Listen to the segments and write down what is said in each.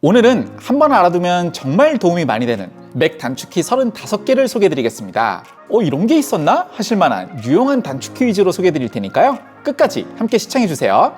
오늘은 한 번 알아두면 정말 도움이 많이 되는 맥 단축키 35개를 소개해드리겠습니다. 어, 이런 게 있었나? 하실 만한 유용한 단축키 위주로 소개해드릴 테니까요. 끝까지 함께 시청해주세요.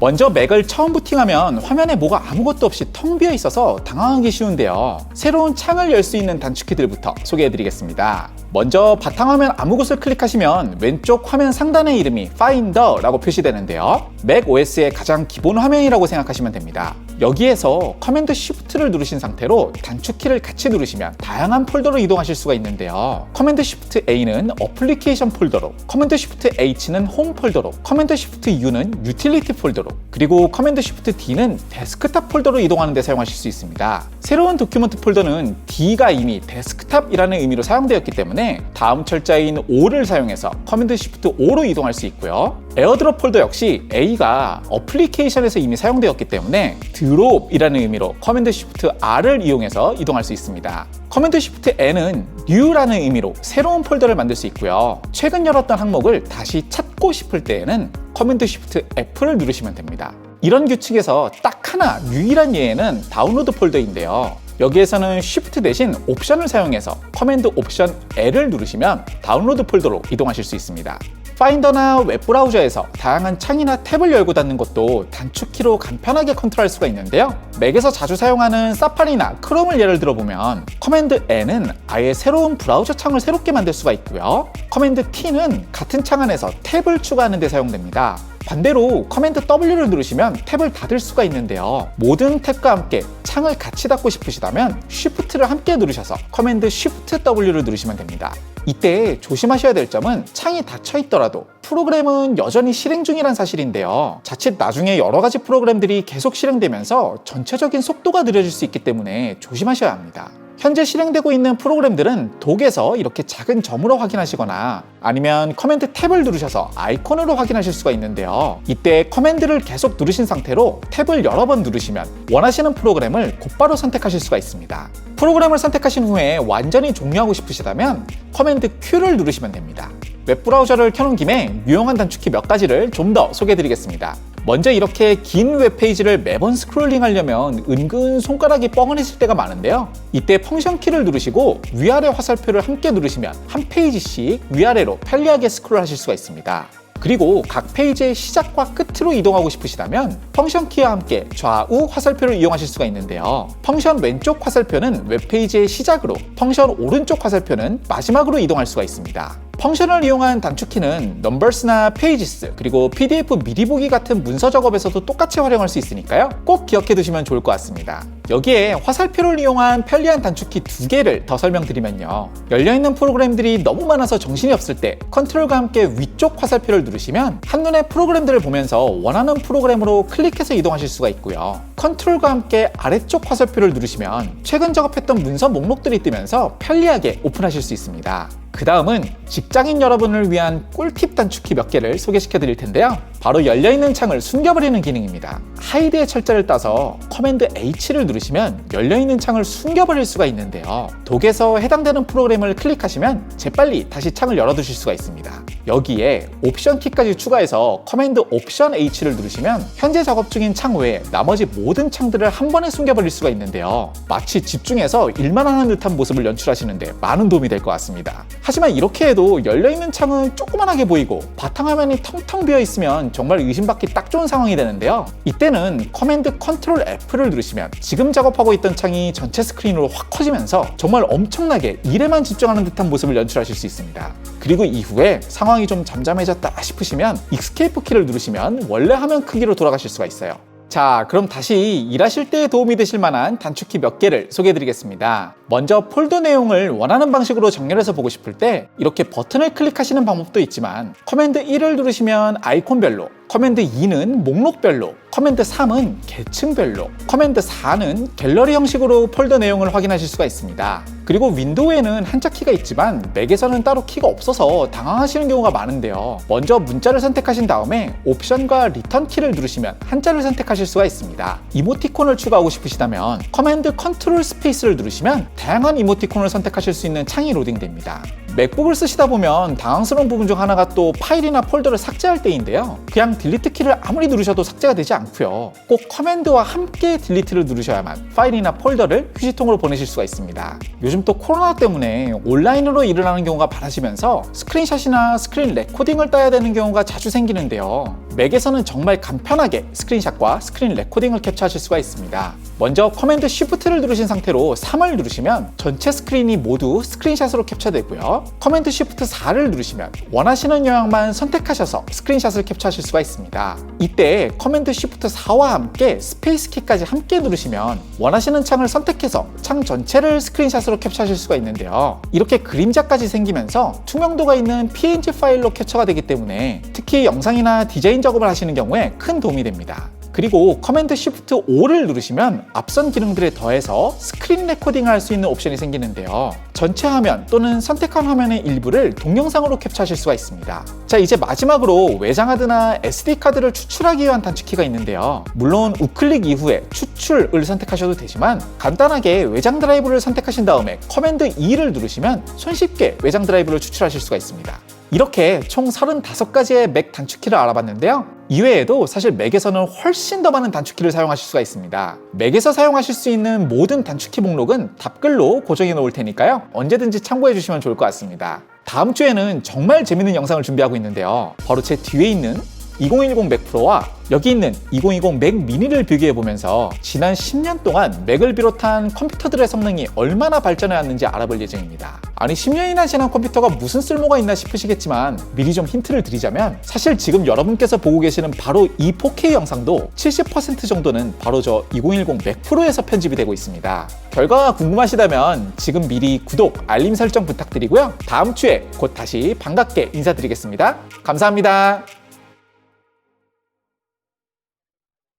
먼저 맥을 처음 부팅하면 화면에 뭐가 아무것도 없이 텅 비어 있어서 당황하기 쉬운데요. 새로운 창을 열 수 있는 단축키들부터 소개해드리겠습니다. 먼저 바탕화면 아무 곳을 클릭하시면 왼쪽 화면 상단의 이름이 Finder라고 표시되는데요. 맥 OS의 가장 기본 화면이라고 생각하시면 됩니다. 여기에서 커맨드 Shift를 누르신 상태로 단축키를 같이 누르시면 다양한 폴더로 이동하실 수가 있는데요. 커맨드 Shift A는 어플리케이션 폴더로, 커맨드 Shift H는 홈 폴더로, 커맨드 Shift U는 유틸리티 폴더로, 그리고 커맨드 Shift D는 데스크탑 폴더로 이동하는 데 사용하실 수 있습니다. 새로운 도큐먼트 폴더는 D가 이미 데스크탑이라는 의미로 사용되었기 때문에 다음 철자인 O를 사용해서 커맨드 Shift O로 이동할 수 있고요. 에어드롭 폴더 역시 A가 어플리케이션에서 이미 사용되었기 때문에 드롭이라는 의미로 커맨드 Shift R을 이용해서 이동할 수 있습니다. 커맨드 Shift N은 New라는 의미로 새로운 폴더를 만들 수 있고요. 최근 열었던 항목을 다시 찾고 싶을 때에는 커맨드 Shift F를 누르시면 됩니다. 이런 규칙에서 딱 하나 유일한 예에는 다운로드 폴더인데요. 여기에서는 Shift 대신 옵션을 사용해서 커맨드 옵션 L을 누르시면 다운로드 폴더로 이동하실 수 있습니다. 파인더나 웹브라우저에서 다양한 창이나 탭을 열고 닫는 것도 단축키로 간편하게 컨트롤할 수가 있는데요. 맥에서 자주 사용하는 사파리나 크롬을 예를 들어보면 커맨드 N은 아예 새로운 브라우저 창을 새롭게 만들 수가 있고요. 커맨드 T는 같은 창 안에서 탭을 추가하는 데 사용됩니다. 반대로 커맨드 W를 누르시면 탭을 닫을 수가 있는데요. 모든 탭과 함께 창을 같이 닫고 싶으시다면 Shift를 함께 누르셔서 커맨드 Shift W를 누르시면 됩니다. 이때 조심하셔야 될 점은 창이 닫혀 있더라도 프로그램은 여전히 실행 중이란 사실인데요. 자칫 나중에 여러 가지 프로그램들이 계속 실행되면서 전체적인 속도가 느려질 수 있기 때문에 조심하셔야 합니다. 현재 실행되고 있는 프로그램들은 독에서 이렇게 작은 점으로 확인하시거나 아니면 커맨드 탭을 누르셔서 아이콘으로 확인하실 수가 있는데요. 이때 커맨드를 계속 누르신 상태로 탭을 여러 번 누르시면 원하시는 프로그램을 곧바로 선택하실 수가 있습니다. 프로그램을 선택하신 후에 완전히 종료하고 싶으시다면 커맨드 Q를 누르시면 됩니다. 웹브라우저를 켜놓은 김에 유용한 단축키 몇 가지를 좀 더 소개해드리겠습니다. 먼저 이렇게 긴 웹페이지를 매번 스크롤링 하려면 은근 손가락이 뻐근해질 때가 많은데요. 이때 펑션 키를 누르시고 위아래 화살표를 함께 누르시면 한 페이지씩 위아래로 편리하게 스크롤 하실 수가 있습니다. 그리고 각 페이지의 시작과 끝으로 이동하고 싶으시다면 펑션 키와 함께 좌우 화살표를 이용하실 수가 있는데요. 펑션 왼쪽 화살표는 웹페이지의 시작으로, 펑션 오른쪽 화살표는 마지막으로 이동할 수가 있습니다. 펑션을 이용한 단축키는 넘버스나 페이지스 그리고 PDF 미리 보기 같은 문서 작업에서도 똑같이 활용할 수 있으니까요. 꼭 기억해 두시면 좋을 것 같습니다. 여기에 화살표를 이용한 편리한 단축키 두 개를 더 설명드리면요. 열려있는 프로그램들이 너무 많아서 정신이 없을 때 컨트롤과 함께 위쪽 화살표를 누르시면 한눈에 프로그램들을 보면서 원하는 프로그램으로 클릭해서 이동하실 수가 있고요. 컨트롤과 함께 아래쪽 화살표를 누르시면 최근 작업했던 문서 목록들이 뜨면서 편리하게 오픈하실 수 있습니다. 그 다음은 직장인 여러분을 위한 꿀팁 단축키 몇 개를 소개시켜 드릴 텐데요. 바로 열려있는 창을 숨겨버리는 기능입니다. 하이드의 철자를 따서 커맨드 H를 누르시면 열려있는 창을 숨겨버릴 수가 있는데요. 독에서 해당되는 프로그램을 클릭하시면 재빨리 다시 창을 열어두실 수가 있습니다. 여기에 옵션 키까지 추가해서 커맨드 옵션 H를 누르시면 현재 작업 중인 창 외에 나머지 모든 창들을 한 번에 숨겨버릴 수가 있는데요. 마치 집중해서 일만 하는 듯한 모습을 연출하시는데 많은 도움이 될 것 같습니다. 하지만 이렇게 해도 열려있는 창은 조그만하게 보이고 바탕화면이 텅텅 비어 있으면 정말 의심받기 딱 좋은 상황이 되는데요. 이때는 커맨드 컨트롤 F를 누르시면 지금 작업하고 있던 창이 전체 스크린으로 확 커지면서 정말 엄청나게 일에만 집중하는 듯한 모습을 연출하실 수 있습니다. 그리고 이후에 상황 이 좀 잠잠해졌다 싶으시면 익스케이프 키를 누르시면 원래 화면 크기로 돌아가실 수가 있어요. 자, 그럼 다시 일하실 때 도움이 되실 만한 단축키 몇 개를 소개해 드리겠습니다. 먼저 폴더 내용을 원하는 방식으로 정렬해서 보고 싶을 때 이렇게 버튼을 클릭하시는 방법도 있지만 커맨드 1을 누르시면 아이콘별로 커맨드 2는 목록별로, 커맨드 3은 계층별로, 커맨드 4는 갤러리 형식으로 폴더 내용을 확인하실 수가 있습니다. 그리고 윈도우에는 한자 키가 있지만 맥에서는 따로 키가 없어서 당황하시는 경우가 많은데요. 먼저 문자를 선택하신 다음에 옵션과 리턴 키를 누르시면 한자를 선택하실 수가 있습니다. 이모티콘을 추가하고 싶으시다면 커맨드 컨트롤 스페이스를 누르시면 다양한 이모티콘을 선택하실 수 있는 창이 로딩됩니다. 맥북을 쓰시다 보면 당황스러운 부분 중 하나가 또 파일이나 폴더를 삭제할 때인데요. 그냥 딜리트 키를 아무리 누르셔도 삭제가 되지 않고요. 꼭 커맨드와 함께 딜리트를 누르셔야만 파일이나 폴더를 휴지통으로 보내실 수가 있습니다. 요즘 또 코로나 때문에 온라인으로 일을 하는 경우가 많아지면서 스크린샷이나 스크린 레코딩을 따야 되는 경우가 자주 생기는데요. 맥에서는 정말 간편하게 스크린샷과 스크린 레코딩을 캡처하실 수가 있습니다. 먼저 커맨드 쉬프트를 누르신 상태로 3을 누르시면 전체 스크린이 모두 스크린샷으로 캡처되고요. 커맨드 쉬프트 4를 누르시면 원하시는 영역만 선택하셔서 스크린샷을 캡처하실 수가 있습니다. 이때 커맨드 쉬프트 4와 함께 스페이스 키까지 함께 누르시면 원하시는 창을 선택해서 창 전체를 스크린샷으로 캡처하실 수가 있는데요. 이렇게 그림자까지 생기면서 투명도가 있는 PNG 파일로 캡처가 되기 때문에 특히 영상이나 디자인 작업을 하시는 경우에 큰 도움이 됩니다. 그리고 커맨드 쉬프트 5를 누르시면 앞선 기능들에 더해서 스크린 레코딩을 할수 있는 옵션이 생기는데요. 전체 화면 또는 선택한 화면의 일부를 동영상으로 캡처하실 수가 있습니다. 자, 이제 마지막으로 외장하드나 SD카드를 추출하기 위한 단축키가 있는데요. 물론 우클릭 이후에 추출을 선택하셔도 되지만 간단하게 외장 드라이브를 선택하신 다음에 커맨드 2를 누르시면 손쉽게 외장 드라이브를 추출하실 수가 있습니다. 이렇게 총 35가지의 맥 단축키를 알아봤는데요. 이외에도 사실 맥에서는 훨씬 더 많은 단축키를 사용하실 수가 있습니다. 맥에서 사용하실 수 있는 모든 단축키 목록은 답글로 고정해 놓을 테니까요. 언제든지 참고해 주시면 좋을 것 같습니다. 다음 주에는 정말 재밌는 영상을 준비하고 있는데요. 바로 제 뒤에 있는 2010 맥 프로와 여기 있는 2020 맥 미니를 비교해 보면서 지난 10년 동안 맥을 비롯한 컴퓨터들의 성능이 얼마나 발전해 왔는지 알아볼 예정입니다. 아니 10년이나 지난 컴퓨터가 무슨 쓸모가 있나 싶으시겠지만 미리 좀 힌트를 드리자면 사실 지금 여러분께서 보고 계시는 바로 이 4K 영상도 70% 정도는 바로 저 2010 맥 프로에서 편집이 되고 있습니다. 결과가 궁금하시다면 지금 미리 구독, 알림 설정 부탁드리고요. 다음 주에 곧 다시 반갑게 인사드리겠습니다. 감사합니다.